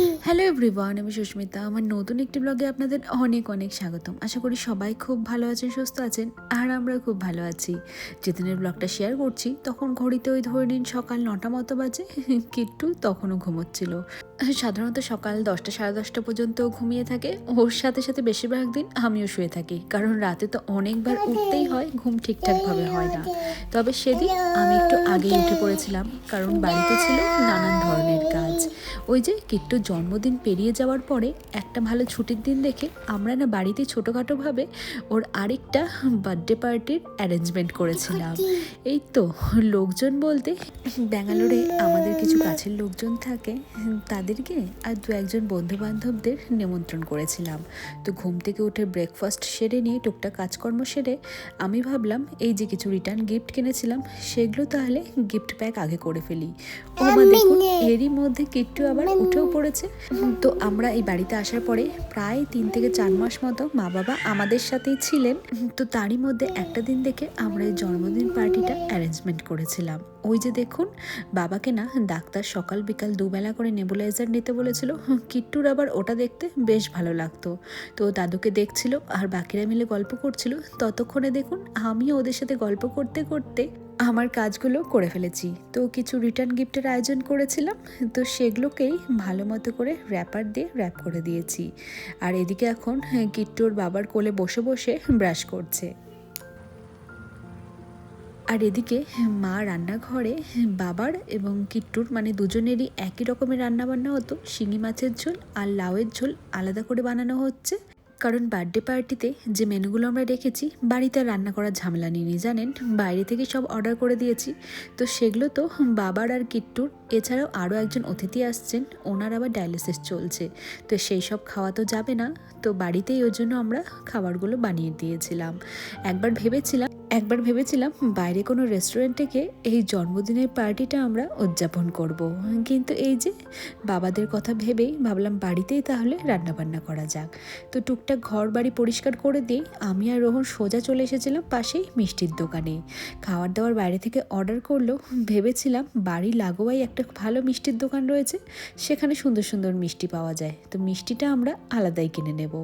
Hello everyone আমি সুস্মিতা। আমার নতুন একটি ব্লগে আপনাদের অনেক অনেক স্বাগতম। আশা করি সবাই খুব ভালো আছেন, সুস্থ আছেন, আর আমরা খুব ভালো আছি। যেদিনের ব্লগটা শেয়ার করছি, তখন ঘড়িতে ওই ধরে নিন সকাল নটা মতো বাজে কিট্টু তখনও ঘুমোচ্ছিল। সাধারণত সকাল দশটা সাড়ে দশটা পর্যন্ত ঘুমিয়ে থাকে। ওর সাথে সাথে বেশিরভাগ দিন আমিও শুয়ে থাকি, কারণ রাতে তো অনেকবার উঠতেই হয়, ঘুম ঠিকঠাকভাবে হয় না। তবে সেদিন আমি একটু আগেই উঠে পড়েছিলাম, কারণ বাড়িতে ছিল নানান ধরনের কাজ। ওই যে কিট্টু জন্মদিন পেরিয়ে যাওয়ার পরে একটা ভালো ছুটির দিন দেখে আমরা না বাড়িতে ছোটোখাটোভাবে ওর আরেকটা বার্থডে পার্টির অ্যারেঞ্জমেন্ট করেছিলাম। এই তো, লোকজন বলতে ব্যাঙ্গালোরে আমাদের কিছু কাছের লোকজন থাকে, তাদের তাদেরকে আর দু একজন বন্ধুবান্ধবদের নিমন্ত্রণ করেছিলাম। তো ঘুম থেকে উঠে ব্রেকফাস্ট সেরে নিয়ে টুকটাক কাজকর্ম সেরে আমি ভাবলাম এই যে কিছু রিটার্ন গিফট কিনেছিলাম সেগুলো তাহলে গিফট প্যাক আগে করে ফেলি। ও দেখুন এরই মধ্যে কিট্টু আবার উঠেও পড়েছে। তো আমরা এই বাড়িতে আসার পরে প্রায় তিন থেকে চার মাস মতো মা বাবা আমাদের সাথেই ছিলেন। তো তারই মধ্যে একটা দিন দেখে আমরা এই জন্মদিন পার্টিটা অ্যারেঞ্জমেন্ট করেছিলাম। ওই যে দেখুন, বাবাকে না ডাক্তার সকাল বিকাল দুবেলা করে নেবুলাইজার নিতে বলেছিল। কিট্টুর আবার ওটা দেখতে বেশ ভালো লাগতো। তো দাদুকে দেখছিল আর বাকিরা মিলে গল্প করছিল। ততক্ষণে দেখুন, আমিও ওদের সাথে গল্প করতে করতে আমার কাজগুলো করে ফেলেছি। তো কিছু রিটার্ন গিফটের আয়োজন করেছিলাম। তো সেগুলোকেই ভালো মতো করে র্যাপার দিয়ে র্যাপ করে দিয়েছি। আর এদিকে এখন, কিট্টুর বাবার কোলে বসে বসে ব্রাশ করছে। আর এদিকে মা রান্নাঘরে, বাবার এবং কিট্টুর মানে দুজনেরই একই রকমের রান্না বান্না হতো। শিঙি মাছের ঝোল আর লাউয়ের ঝোল আলাদা করে বানানো হচ্ছে। কারণ বার্থডে পার্টিতে যে মেনুগুলো আমরা রেখেছি, বাড়িতে রান্না করার ঝামেলা নিয়ে জানেন? বাইরে থেকে সব অর্ডার করে দিয়েছি। তো সেগুলো তো বাবার আর কিট্টুর, এছাড়াও আরও একজন অতিথি আসছেন, ওনার আবার ডায়ালিসিস চলছে। তো সেই সব খাওয়া তো যাবে না। তো বাড়িতেই ওই জন্য আমরা খাবারগুলো বানিয়ে দিয়েছিলাম। একবার ভেবেছিলাম একবার ভেবেছিলাম বাইরে কোনো রেস্টুরেন্টে গিয়ে এই জন্মদিনের পার্টিটা আমরা উদযাপন করব। কিন্তু এই যে বাবাদের কথা ভেবেই ভাবলাম বাড়িতেই তাহলে রান্নাবান্না করা যাক। তো টুকটাক ঘর বাড়ি পরিষ্কার করে দিয়ে আমি আর রোহন সোজা চলে এসেছিলাম পাশেই মিষ্টির দোকানে। খাওয়ার দাওয়ার বাইরে থেকে অর্ডার করল ভেবেছিলাম বাড়ি লাগোয়াই একটা ভালো মিষ্টির দোকান রয়েছে, সেখানে সুন্দর সুন্দর মিষ্টি পাওয়া যায়। তো মিষ্টিটা আমরা আলাদাই কিনে নেব।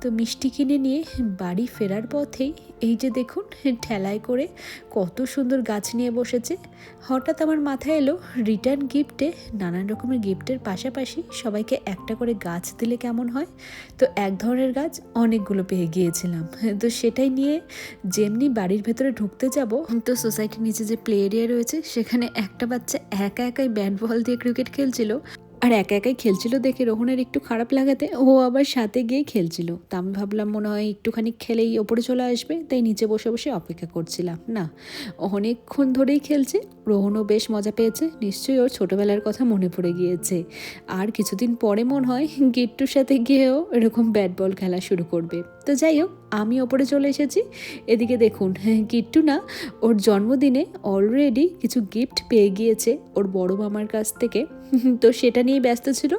তো মিষ্টি কিনে নিয়ে বাড়ি ফেরার পথেই এই যে দেখুন ঠেলায় করে কত সুন্দর গাছ নিয়ে বসেছে। হঠাৎ আমার মাথায় এলো, রিটার্ন গিফটে নানান রকমের গিফটের পাশাপাশি সবাইকে একটা করে গাছ দিলে কেমন হয়? তো এক ধরনের গাছ অনেকগুলো পেয়ে গিয়েছিলাম। তো সেটাই নিয়ে যেমনি বাড়ির ভেতরে ঢুকতে যাব, তো সোসাইটির নিচে যে প্লে এরিয়া রয়েছে, সেখানে একটা বাচ্চা একা একাই ব্যাট বল দিয়ে ক্রিকেট খেলছিল। আর একা একাই খেলছিল দেখে রোহনের একটু খারাপ লাগাতে ও আবার সাথে গিয়ে খেলছিল। তা আমি ভাবলাম মনে হয় একটুখানি খেলেই ওপরে চলে আসবে, তাই নিচে বসে বসে অপেক্ষা করছিলাম। না, অনেকক্ষণ ধরেই খেলছে, রোহনও বেশ মজা পেয়েছে, নিশ্চয়ই ওর ছোটোবেলার কথা মনে পড়ে গিয়েছে। আর কিছুদিন পরে মনে হয় গিট্টুর সাথে গিয়েও এরকম ব্যাট বল খেলা শুরু করবে। তো যাই হোক, আমি ওপরে চলে এসেছি। এদিকে দেখুন হ্যাঁ, কিট্টু না, ওর জন্মদিনে অলরেডি কিছু গিফট পেয়ে গিয়েছে ওর বড় মামার কাছ থেকে। তো সেটা নিয়ে ব্যস্ত ছিল।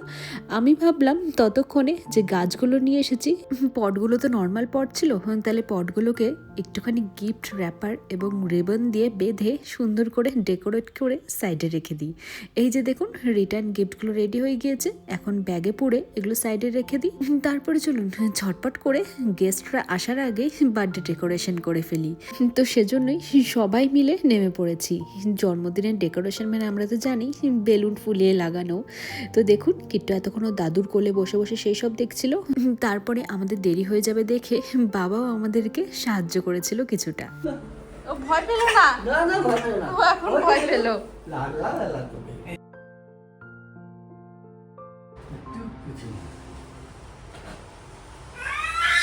আমি ভাবলাম ততক্ষণে যে গাছগুলো নিয়ে এসেছি। পটগুলো তো নর্মাল পট ছিল হ্যাঁ, তাহলে পটগুলোকে একটুখানি গিফট র্যাপার এবং রেবন দিয়ে বেঁধে সুন্দর করে ডেকোরেট করে সাইডে রেখে দিই। এই যে দেখুন রিটার্ন গিফটগুলো রেডি হয়ে গিয়েছে। এখন ব্যাগে পড়ে এগুলো সাইডে রেখে দিই। তারপরে চলুন, ঝটপট করে গেস্টরা আসার আগে বার্থডে ডেকোরেশন করে ফেলি। তো সেজন্যই সবাই মিলে নেমে পড়েছি। জন্মদিনের ডেকোরেশন মানে আমরা তো জানি বেলুন ফুলিয়ে লাগানো। তো দেখুন কিট্টু এতক্ষণ দাদুর কোলে বসে বসে সেই সব দেখছিল। তারপরে আমাদের দেরি হয়ে যাবে দেখে বাবাও আমাদেরকে সাহায্য করেছিল কিছুটা। ভয় পেল না? ভয় পেল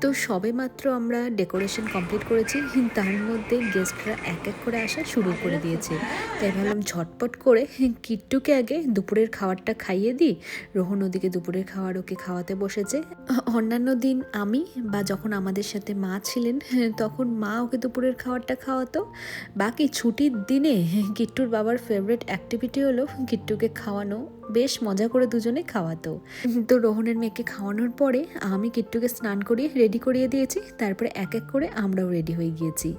তো সবে মাত্র আমরা ডেকোরেশন কমপ্লিট করেছি। তার মধ্যে গেস্টরা এক এক করে আসা শুরু করে দিয়েছে। তাই ভাবলাম ঝটপট করে কিট্টুকে আগে দুপুরের খাবারটা খাইয়ে দিই। রোহন ওদিকে দুপুরের খাবার ওকে খাওয়াতে বসেছে। অন্যান্য দিন আমি বা যখন আমাদের সাথে মা ছিলেন, তখন মা ওকে দুপুরের খাবারটা খাওয়াতো। বাকি ছুটির দিনে কিট্টুর বাবার ফেভারিট অ্যাক্টিভিটি হলো কিট্টুকে খাওয়ানো। বেশ মজা করে দুজনে খাওয়াতো। তো রোহনের মেয়েকে খাওয়ানোর পরে আমি কিট্টুকে স্নান করিয়ে রেডি করিয়ে দিয়েছি তারপরে এক এক করে আমরাও রেডি হয়ে গিয়েছি।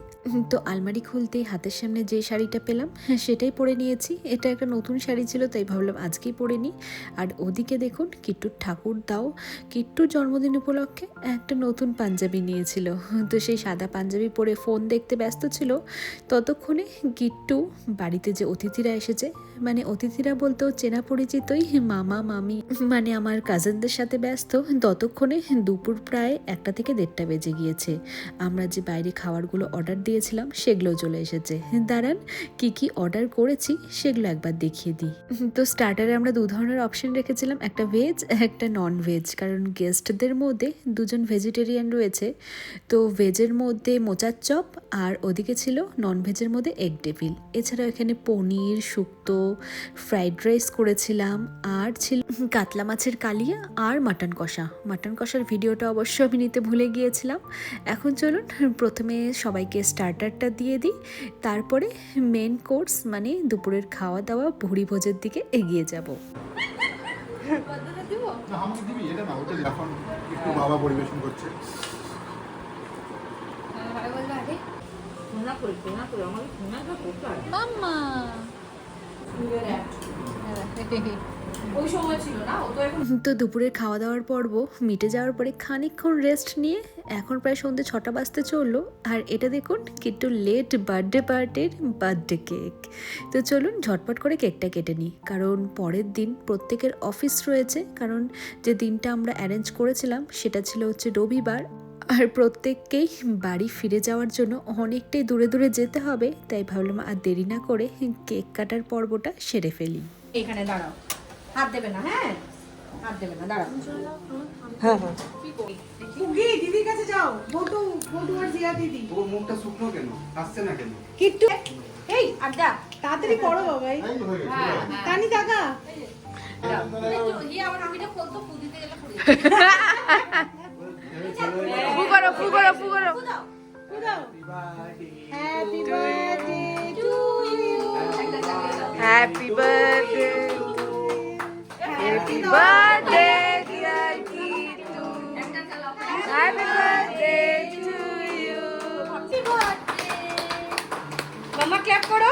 তো আলমারি খুলতেই হাতের সামনে যে শাড়িটা পেলাম হ্যাঁ সেটাই পরে নিয়েছি। এটা একটা নতুন শাড়ি ছিল, তাই ভাবলাম আজকেই পরে নিই। আর ওদিকে দেখুন, কিট্টুর ঠাকুর দাও। কিট্টুর জন্মদিন উপলক্ষে একটা নতুন পাঞ্জাবি নিয়েছিল। তো সেই সাদা পাঞ্জাবি পরে ফোন দেখতে ব্যস্ত ছিল। ততক্ষণে কিট্টু বাড়িতে যে অতিথিরা এসেছে মানে অতিথিরা বলতেও চেনা পরিচিতই মামা, মামি মানে আমার কাজিনদের সাথে ব্যস্ত। ততক্ষণে দুপুর প্রায় একটা থেকে দেড়টা বেজে গিয়েছে। আমরা যে বাইরে খাবারগুলো অর্ডার দিয়েছিলাম সেগুলো চলে এসেছে। দাঁড়ান, কি কি অর্ডার করেছি, সেগুলো একবার দেখিয়ে দিই। তো স্টার্টারে আমরা দু ধরনের অপশন রেখেছিলাম, একটা ভেজ একটা নন ভেজ কারণ গেস্টদের মধ্যে দুজন ভেজিটেরিয়ান রয়েছে, তো ভেজের মধ্যে মোচার চপ আর ওদিকে ছিল নন ভেজের মধ্যে এগ ডেভিল এছাড়াও এখানে পনির, শুক্তো ফ্রাইড রাইস করেছিলাম, আর ছিল কাতলা মাছের কালিয়া আর মাটন কষা। মাটন কষার ভিডিওটা অবশ্য আমি নিতে ভুলে গিয়েছিলাম। এখন চলুন, প্রথমে সবাইকে স্টার্টারটা দিয়ে দিই। তারপরে মেন কোর্স মানে দুপুরের খাওয়া দাওয়া ভুড়ি ভোজের দিকে এগিয়ে যাব। না আমাকে দিবি এটা না ওটা এখন একটু বাবা পরিবেশন করছে। মাম্মা! ওই সময় ছিল না ও তো তো দুপুরের খাওয়া দাওয়ার পর্ব মিটে যাওয়ার পরে খানিকক্ষণ রেস্ট নিয়ে এখন প্রায় সন্ধ্যে ছটা বাজতে চলল আর এটা দেখুন একটু লেট বার্থডে পার্টির বার্থডে কেক তো চলুন ঝটপট করে কেকটা কেটে নিই কারণ পরের দিন প্রত্যেকের অফিস রয়েছে কারণ যে দিনটা আমরা অ্যারেঞ্জ করেছিলাম সেটা ছিল হচ্ছে রবিবার আর প্রত্যেককেই বাড়ি ফিরে যাওয়ার জন্য অনেকটাই দূরে দূরে যেতে হবে তাই ভাবলাম আর দেরি না করে কেক কাটার পর্বটা সেরে ফেলি। এখানে দাঁড়াও। হাত দেবে না? হ্যাঁ। হাত দেবে না দাঁড়াও উগি দিদির কাছে যাও বটু বটু আর জিয়া দিদি ওর মুখটা শুকনো কেন আসছে না কেন কিট্টু এই আড্ডা তাড়াতাড়ি করো বাবা এই হয়ে হ্যাঁ কানি ইয়ে birthday to you happy birthday happy birthday dear Kittu happy birthday to you মামা ক্ল্যাপ করো।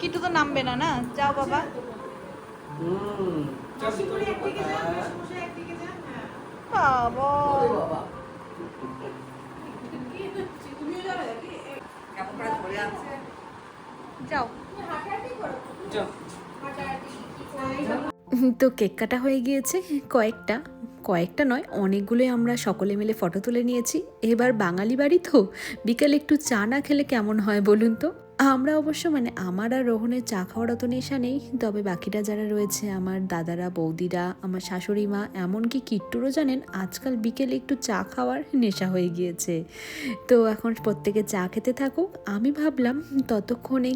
কিট্টু তো নামবে না না? যাও বাবা। বাবা। যাও। তো কেক কাটা হয়ে গিয়েছে কয়েকটা। কয়েকটা নয় অনেকগুলোই আমরা সকলে মিলে ফটো তুলে নিয়েছি। এবার বাঙালি বাড়ি তো। বিকালে একটু চা না খেলে কেমন হয় বলুন তো? আমরা অবশ্য মানে আমার আর রোহনের চা খাওয়ার অত নেশা নেই, তবে বাকিরা যারা রয়েছে, আমার দাদারা, বৌদিরা, আমার শাশুড়ি মা, এমনকি কিট্টুরও জানেন আজকাল বিকেলে একটু চা খাওয়ার নেশা হয়ে গিয়েছে। তো এখন প্রত্যেকে চা খেতে থাকুক। আমি ভাবলাম ততক্ষণে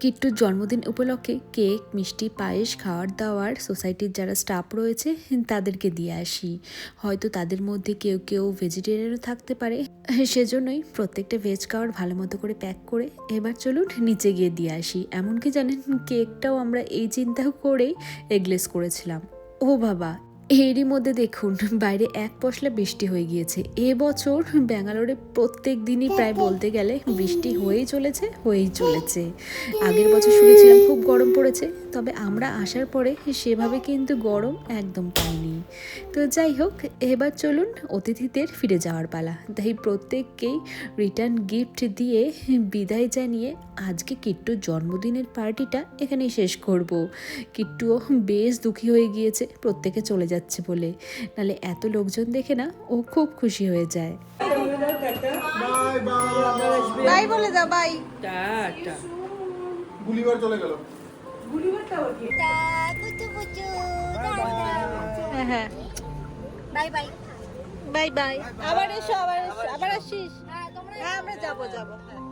কিট্টুর জন্মদিন উপলক্ষে কেক, মিষ্টি, পায়েস, খাওয়ার দাওয়ার সোসাইটির যারা স্টাফ রয়েছে, তাদেরকে দিয়ে আসি। হয়তো তাদের মধ্যে কেউ কেউ ভেজিটেরিয়ানও থাকতে পারে। সেজন্যই প্রত্যেকটা ভেজ খাওয়ার ভালো মতো করে প্যাক করে এবার চলুন নিচে গিয়ে দিয়ে আসি। এমনকি জানেন কেকটাও আমরা এই চিন্তা করেই এগলেস করেছিলাম। ও বাবা এরই মধ্যে দেখুন বাইরে এক পশলা বৃষ্টি হয়ে গিয়েছে। এবছর ব্যাঙ্গালোরে প্রত্যেক দিনই প্রায় বলতে গেলে বৃষ্টি হয়েই চলেছে হয়েই চলেছে। আগের বছর শুনেছিলাম খুব গরম পড়েছে তবে আমরা আসার পরে সেভাবে কিন্তু গরম একদম পাইনি। তো যাই হোক এবার চলুন অতিথিদের ফিরে যাওয়ার পালা। তাই প্রত্যেককেই রিটার্ন গিফট দিয়ে বিদায় জানিয়ে আজকে কিট্টুর জন্মদিনের পার্টিটা এখানেই শেষ করব। কিট্টুও বেশ দুঃখী হয়ে গিয়েছে প্রত্যেকে চলে যাচ্ছে। বলে। নালে এত লোকজন দেখে না ও খুব খুশি হয়ে যায়। বাই বাই বাই বলে দাও বাই। টাটা। গুলিবার চলে গেল। গুলিবারটা ওকে হ্যাঁ হ্যাঁ। Bye bye. Bye bye. আবার এসো আবার এসো আবার আসিস। হ্যাঁ আমরা যাব যাব। হ্যাঁ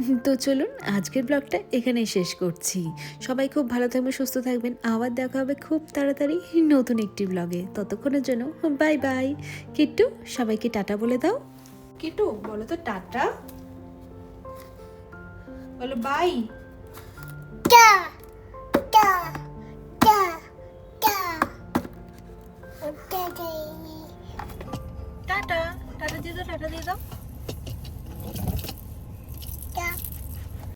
তো চলুন আজকের ব্লগটা এখানেই শেষ করছি। সবাই খুব ভালো থাকবে সুস্থ থাকবেন। আবার দেখা হবে খুব তাড়াতাড়ি নতুন একটি ব্লগে। ততক্ষণের জন্য বাই বাই কিট্টু সবাইকে টাটা বলে দাও। কিট্টু বলো তো টাটা। বলো বাই